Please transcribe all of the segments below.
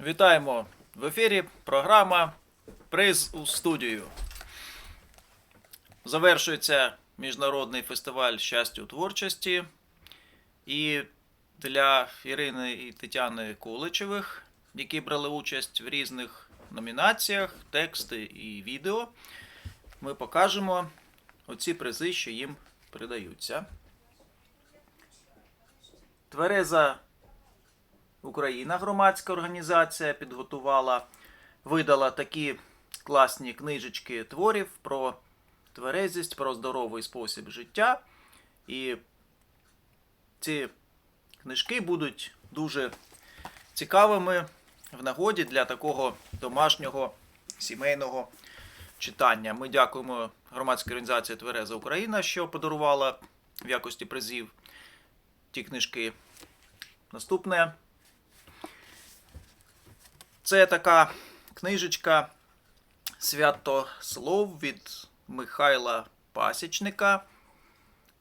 Вітаємо в ефірі. Програма Приз у студію. Завершується міжнародний фестиваль щастя у творчості. І для Ірини і Тетяни Куличевих, які брали участь в різних номінаціях, тексти і відео, ми покажемо оці призи, що їм передаються. Твереза Україна, громадська організація, підготувала, видала такі класні книжечки творів про тверезість, про здоровий спосіб життя. І ці книжки будуть дуже цікавими в нагоді для такого домашнього сімейного читання. Ми дякуємо громадській організації Твереза Україна, що подарувала в якості призів ті книжки. Наступне це така книжечка Святослов від Михайла Пасічника.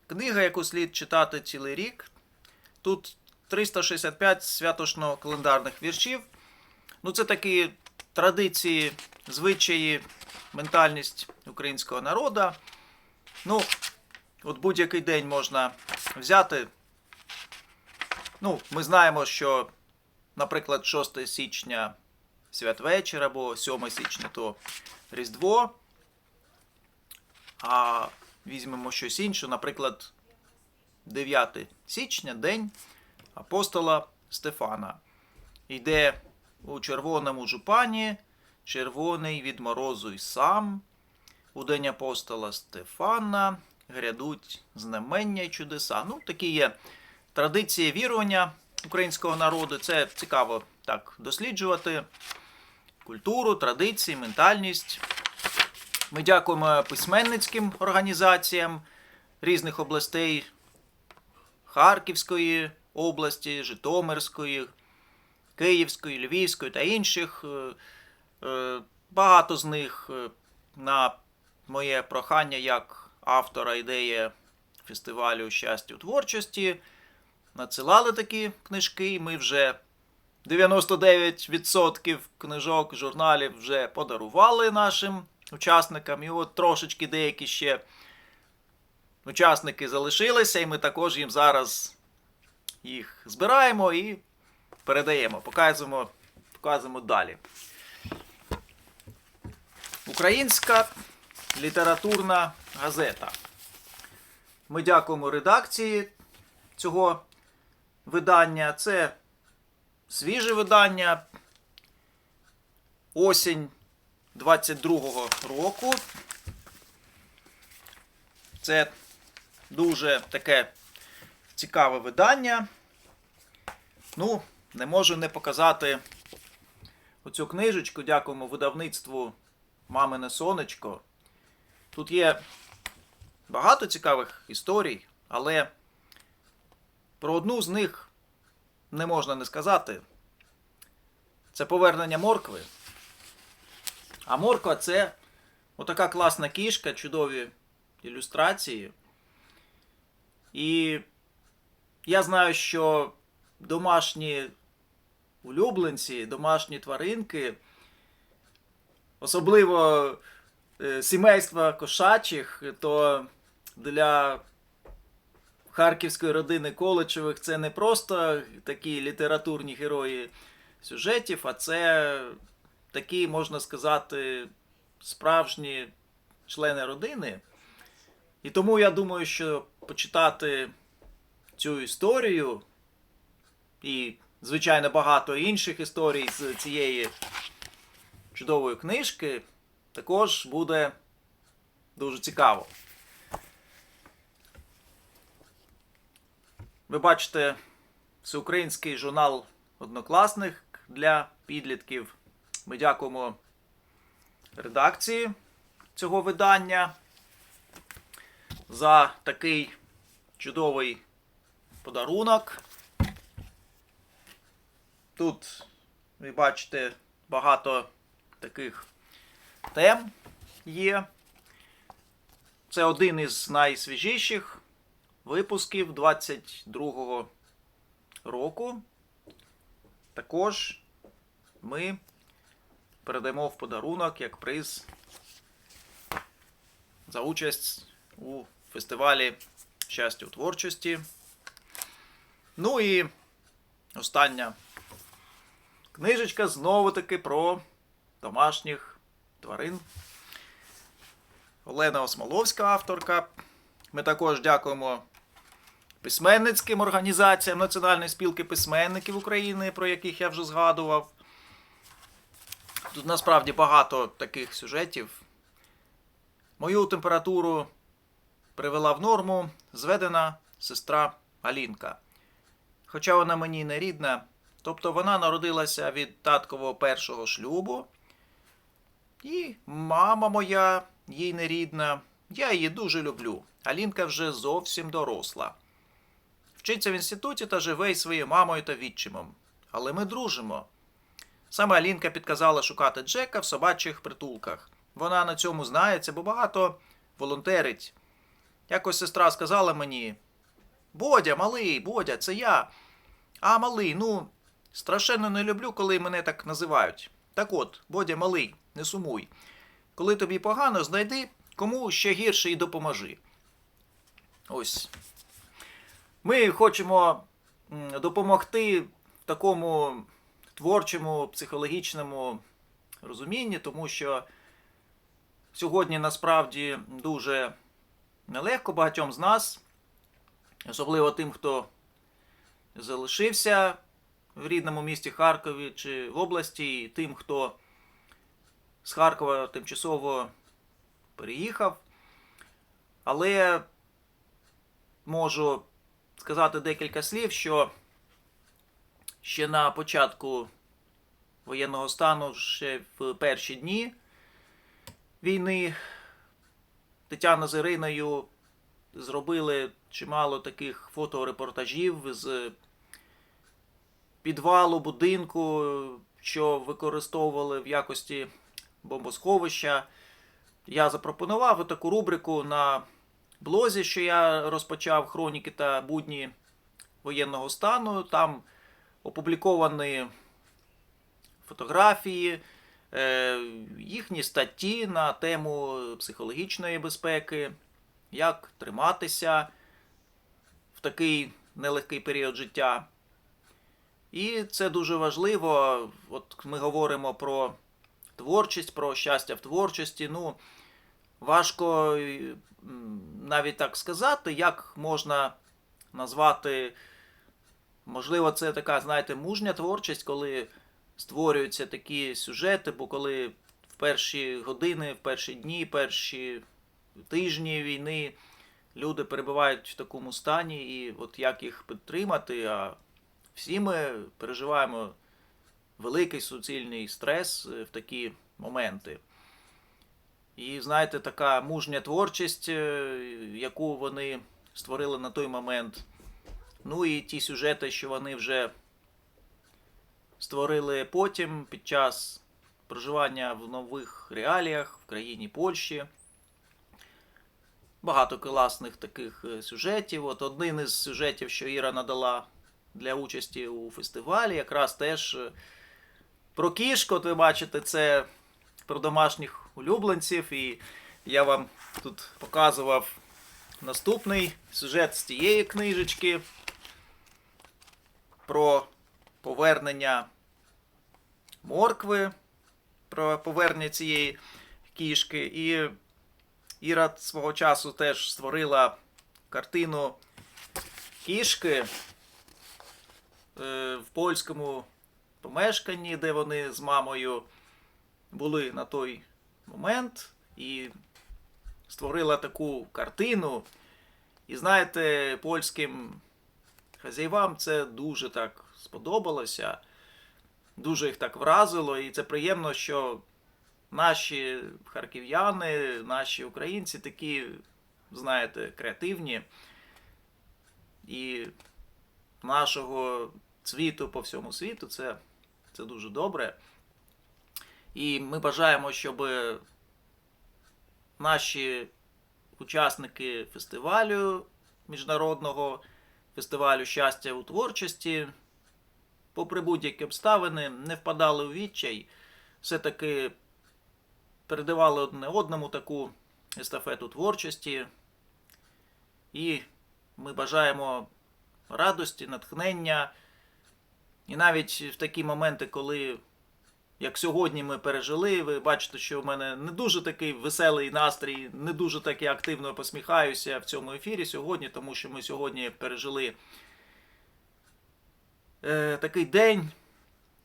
Книга, яку слід читати цілий рік. Тут 365 святошно-календарних віршів. Ну, це такі традиції, звичаї, ментальність українського народу. Ну, от будь-який день можна взяти. Ну, ми знаємо, що, наприклад, 6 січня святвечір або 7 січня то Різдво. А візьмемо щось інше, наприклад, 9 січня, день апостола Стефана. Йде у червоному жупані, червоний від морозу й сам. У день апостола Стефана грядуть знамення й чудеса. Ну, такі є традиції вірування українського народу. Це цікаво так досліджувати. Культуру, традиції, ментальність. Ми дякуємо письменницьким організаціям різних областей Харківської області, Житомирської, Київської, Львівської та інших. Е, е, Багато з них е, на моє прохання як автора ідеї фестивалю щастя у творчості надсилали такі книжки, і ми вже 99% книжок, журналів вже подарували нашим учасникам. І от трошечки деякі ще учасники залишилися, і ми також їм зараз їх збираємо і передаємо, показуємо, показуємо далі. Українська літературна газета. Ми дякуємо редакції цього видання. Це свіже видання. Осінь 22-го року. Це дуже таке цікаве видання. Ну, не можу не показати оцю книжечку. Дякуємо видавництву Мамине Сонечко. Тут є багато цікавих історій, але про одну з них не можна не сказати. Це повернення моркви. А морква це отака класна кішка, чудові ілюстрації. І я знаю, що домашні улюбленці, домашні тваринки, особливо е, сімейства кошачих, то для харківської родини Количевих це не просто такі літературні герої сюжетів, а це такі, можна сказати, справжні члени родини. І тому я думаю, що почитати цю історію і, звичайно, багато інших історій з цієї чудової книжки також буде дуже цікаво. Ви бачите всеукраїнський журнал однокласних для підлітків. Ми дякуємо редакції цього видання за такий чудовий подарунок. Тут ви бачите багато таких тем є. Це один із найсвіжіших випусків 22-го року. Також ми передамо в подарунок як приз за участь у фестивалі щастя у творчості. Ну і остання книжечка знову таки про домашніх тварин. Олена Осмоловська, авторка. Ми також дякуємо письменницьким організаціям Національної спілки письменників України, про яких я вже згадував. Тут насправді багато таких сюжетів. Мою температуру привела в норму зведена сестра Алінка. Хоча вона мені не рідна, тобто вона народилася від таткового першого шлюбу. І мама моя їй не рідна. Я її дуже люблю. Алінка вже зовсім доросла. Вчиться в інституті та живе із своєю мамою та відчимом. Але ми дружимо. Саме Алінка підказала шукати Джека в собачих притулках. Вона на цьому знається, бо багато волонтерить. Якось сестра сказала мені: Бодя, малий, Бодя, це я. А малий, ну, страшенно не люблю, коли мене так називають. Так от, Бодя, малий, не сумуй. Коли тобі погано, знайди кому ще гірше і допоможи. Ось. Ми хочемо допомогти в такому творчому, психологічному розумінні, тому що сьогодні насправді дуже нелегко багатьом з нас, особливо тим, хто залишився в рідному місті Харкові чи в області, і тим, хто з Харкова тимчасово переїхав. Але можу сказати декілька слів, що ще на початку воєнного стану, ще в перші дні війни, Тетяна з Іриною зробили чимало таких фоторепортажів з підвалу будинку, що використовували в якості бомбосховища. Я запропонував таку рубрику на блозі, що я розпочав хроніки та будні воєнного стану. Там опубліковані фотографії, е, їхні статті на тему психологічної безпеки, як триматися в такий нелегкий період життя. І це дуже важливо. От ми говоримо про творчість, про щастя в творчості. Ну, важко навіть так сказати, як можна назвати. Можливо, це така, знаєте, мужня творчість, коли створюються такі сюжети, бо коли в перші години, в перші дні, перші тижні війни люди перебувають в такому стані, і от як їх підтримати, а всі ми переживаємо великий суцільний стрес е, в такі моменти. І знаєте, така мужня творчість, е, яку вони створили на той момент. Ну і ті сюжети, що вони вже створили потім під час проживання в нових реаліях в країні Польщі. Багато класних таких е, сюжетів. От один із сюжетів, що Іра надала для участі у фестивалі, якраз теж е, про кішку. От ви бачите, це про домашніх улюбленців. І я вам тут показував наступний сюжет з тієї книжечки про повернення моркви, про повернення цієї кішки. І Іра свого часу теж створила картину кішки е, в польському помешканні, де вони з мамою були на той момент, і створила таку картину. І знаєте, польським хазяївам це дуже так сподобалося, дуже їх так вразило, і це приємно, що наші харків'яни, наші українці такі, знаєте, креативні. І нашого цвіту по всьому світу це, це дуже добре. І ми бажаємо, щоб наші учасники фестивалю, міжнародного фестивалю щастя у творчості попри будь-які обставини, не впадали у відчай, все-таки передавали одне одному таку естафету творчості. І ми бажаємо радості, натхнення. І навіть в такі моменти, коли, як сьогодні ми пережили, ви бачите, що в мене не дуже такий веселий настрій, не дуже так я активно посміхаюся в цьому ефірі сьогодні, тому що ми сьогодні пережили е, такий день,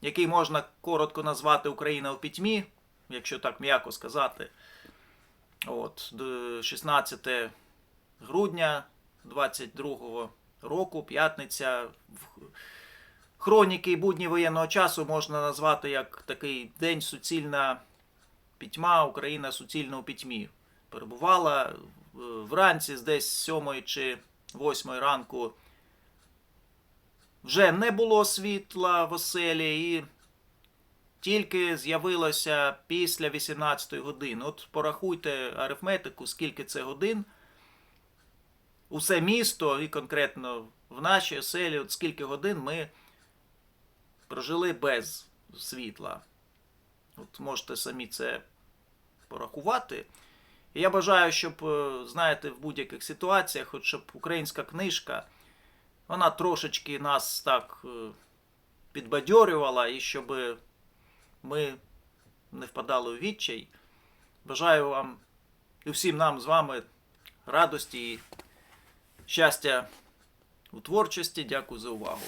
який можна коротко назвати Україна у пітьмі, якщо так м'яко сказати. От, 16 грудня 22 року, п'ятниця. Хроніки будні воєнного часу можна назвати як такий день суцільна пітьма, Україна суцільно у пітьмі. Перебувала е, вранці десь 7 чи 8 ранку. Вже не було світла в оселі і тільки з'явилося після 18 години. От порахуйте арифметику, скільки це годин. Усе місто, і конкретно в нашій оселі, от скільки годин ми прожили без світла. От можете самі це порахувати. І я бажаю, щоб, е, знаєте, в будь-яких ситуаціях, от щоб українська книжка, вона трошечки нас так е, підбадьорювала, і щоб ми не впадали у відчай. Бажаю вам і всім нам з вами радості і щастя у творчості. Дякую за увагу.